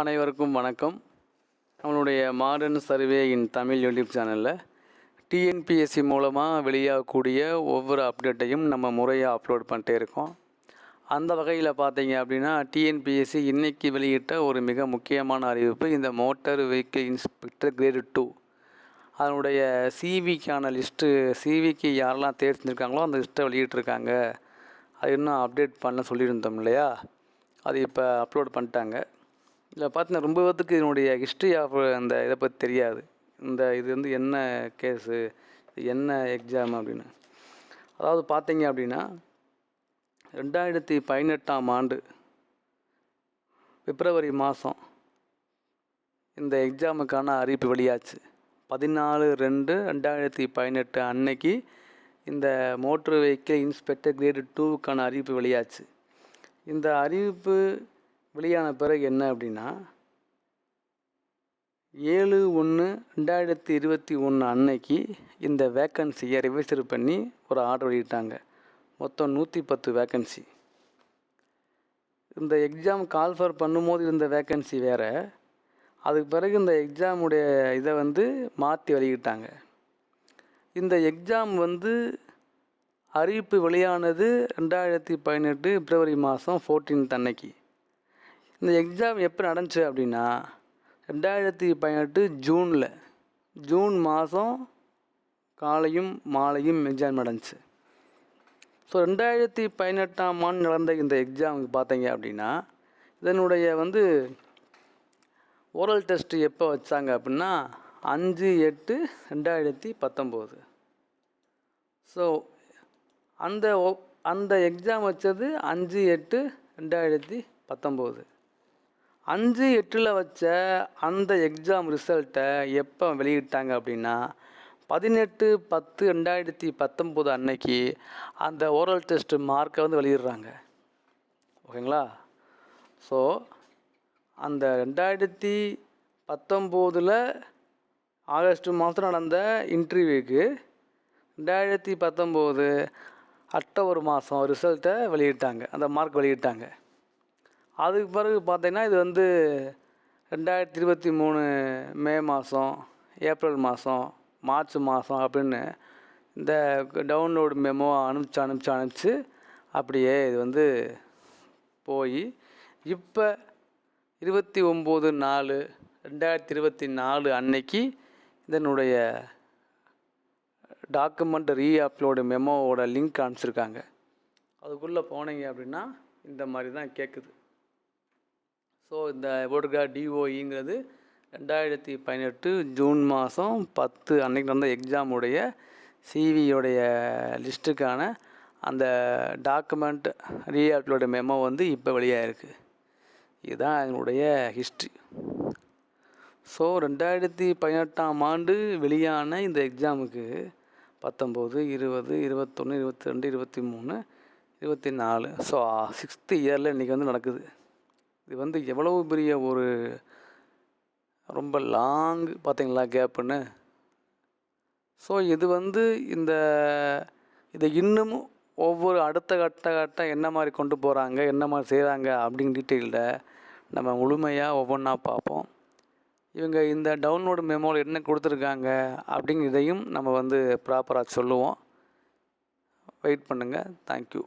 அனைவருக்கும் வணக்கம். நம்மளுடைய modern survey in Tamil YouTube சேனலில் டிஎன்பிஎஸ்சி மூலமாக வெளியாகக்கூடிய ஒவ்வொரு அப்டேட்டையும் நம்ம முறையாக அப்லோட் பண்ணிட்டே இருக்கோம். அந்த வகையில் பார்த்தீங்க அப்படின்னா டிஎன்பிஎஸ்சி இன்றைக்கி வெளியிட்ட ஒரு மிக முக்கியமான அறிவிப்பு இந்த motor vehicle inspector grade two அதனுடைய சிவிக்கான லிஸ்ட்டு சிவிக்கு யாரெல்லாம் தேர்ந்தெடுக்காங்களோ அந்த லிஸ்ட்டை வெளியிட்டிருக்காங்க. அது இன்னும் அப்டேட் பண்ண சொல்லியிருந்தோம் இல்லையா? அது இப்போ அப்லோட் பண்ணிட்டாங்க. இதில் பார்த்தீங்கன்னா ரொம்ப பேர்த்துக்கு இதனுடைய ஹிஸ்ட்ரி ஆஃப் அந்த இதை பற்றி தெரியாது. இந்த இது வந்து என்ன கேஸு என்ன எக்ஸாம் அப்படின்னு. அதாவது பார்த்தீங்க அப்படின்னா ரெண்டாயிரத்தி பதினெட்டாம் ஆண்டு பிப்ரவரி மாதம் இந்த எக்ஸாமுக்கான அறிவிப்பு வெளியாச்சு. பதினாலு ரெண்டு ரெண்டாயிரத்தி பதினெட்டு அன்னைக்கு இந்த மோட்ரு வெஹிக்கிள் இன்ஸ்பெக்டர் கிரேடு டூவுக்கான அறிவிப்பு வெளியாச்சு. இந்த அறிவிப்பு வெளியான பிறகு என்ன அப்படின்னா ஏழு ஒன்று ரெண்டாயிரத்தி இருபத்தி ஒன்று அன்னைக்கு இந்த வேக்கன்சியை ரிவிசர் பண்ணி ஒரு ஆர்டர் வெளியிட்டாங்க. மொத்தம் நூற்றி பத்து வேக்கன்சி இந்த எக்ஸாம் கால்ஃபர் பண்ணும்போது இருந்த வேக்கன்சி வேறு. அதுக்கு பிறகு இந்த எக்ஸாமுடைய இதை வந்து மாற்றி வெளியிட்டாங்க. இந்த எக்ஸாம் வந்து அறிவிப்பு வெளியானது ரெண்டாயிரத்தி பதினெட்டு பிப்ரவரி மாதம் ஃபோர்டீன்த் அன்னைக்கு. இந்த எக்ஸாம் எப்போ நடந்துச்சு அப்படின்னா ரெண்டாயிரத்தி பதினெட்டு ஜூனில் ஜூன் மாதம் காலையும் மாலையும் எக்ஸாம் நடந்துச்சு. ஸோ ரெண்டாயிரத்தி பதினெட்டாம் ஆண்டு நடந்த இந்த எக்ஸாமுக்கு பார்த்தீங்க அப்படின்னா இதனுடைய வந்து ஓரல் டெஸ்ட்டு எப்போ வச்சாங்க அப்படின்னா அஞ்சு எட்டு ரெண்டாயிரத்தி பத்தொம்போது. ஸோ அந்த ஒ- அந்த எக்ஸாம் வச்சது அஞ்சு எட்டு ரெண்டாயிரத்தி பத்தொம்போது. அஞ்சு எட்டில் வச்ச அந்த எக்ஸாம் ரிசல்ட்டை எப்போ வெளியிட்டாங்க அப்படின்னா பதினெட்டு பத்து ரெண்டாயிரத்தி பத்தொம்போது அன்னைக்கு அந்த ஓரல் டெஸ்ட் மார்க்கை வந்து வெளியிடுறாங்க. ஓகேங்களா? ஸோ அந்த ரெண்டாயிரத்தி பத்தொம்போதில் ஆகஸ்ட் மாதம் நடந்த இன்டர்வியூக்கு ரெண்டாயிரத்தி பத்தொம்போது அக்டோபர் மாதம் ரிசல்ட்டை வெளியிட்டாங்க. அந்த மார்க் வெளியிட்டாங்க. அதுக்கு பிறகு பார்த்தீங்கன்னா இது வந்து ரெண்டாயிரத்தி இருபத்தி மூணு மே மாதம் ஏப்ரல் மாதம் மார்ச் மாதம் அப்படின்னு இந்த டவுன்லோடு மெமோ அனுப்பிச்சு அனுப்பிச்சு அனுப்பிச்சு அப்படியே இது வந்து போய் இப்போ இருபத்தி ஒம்பது நாலு ரெண்டாயிரத்தி இருபத்தி நாலு அன்னைக்கு இதனுடைய டாக்குமெண்ட் ரீ அப்லோடு மெமோவோட லிங்க் அனுப்பிச்சிருக்காங்க. அதுக்குள்ளே போனீங்க அப்படின்னா இந்த மாதிரி தான் கேட்குது. ஸோ இந்த போட்டிருக்க டிஓஇங்கிறது ரெண்டாயிரத்தி பதினெட்டு ஜூன் மாதம் பத்து அன்னைக்கு நடந்த எக்ஸாமுடைய சிவியோடைய லிஸ்ட்டுக்கான அந்த டாக்குமெண்ட் ரீ மெமோ வந்து இப்போ வெளியாகிருக்கு இதுதான் எங்களுடைய ஹிஸ்ட்ரி ஸோ ரெண்டாயிரத்தி பதினெட்டாம் ஆண்டு வெளியான இந்த எக்ஸாமுக்கு பத்தொம்போது இருபது இருபத்தொன்று இருபத்தி ரெண்டு இருபத்தி மூணு இருபத்தி நாலு. ஸோ சிக்ஸ்த்து இயரில் இன்றைக்கி வந்து நடக்குது. இது வந்து எவ்வளவு பெரிய ஒரு ரொம்ப லாங் பார்த்தீங்களா கேப்புன்னு? ஸோ இது வந்து இந்த இதை இன்னமும் ஒவ்வொரு அடுத்த கட்ட கட்டம் என்ன மாதிரி கொண்டு போகிறாங்க என்ன மாதிரி செய்கிறாங்க அப்படின்னு டீட்டெயிலில் நம்ம முழுமையாக ஒவ்வொன்றா பார்ப்போம். இவங்க இந்த டவுன்லோடு மெமோவில் என்ன கொடுத்துருக்காங்க அப்படிங்கிறதையும் நம்ம வந்து ப்ராப்பராக சொல்லுவோம். வெயிட் பண்ணுங்கள் தேங்க்யூ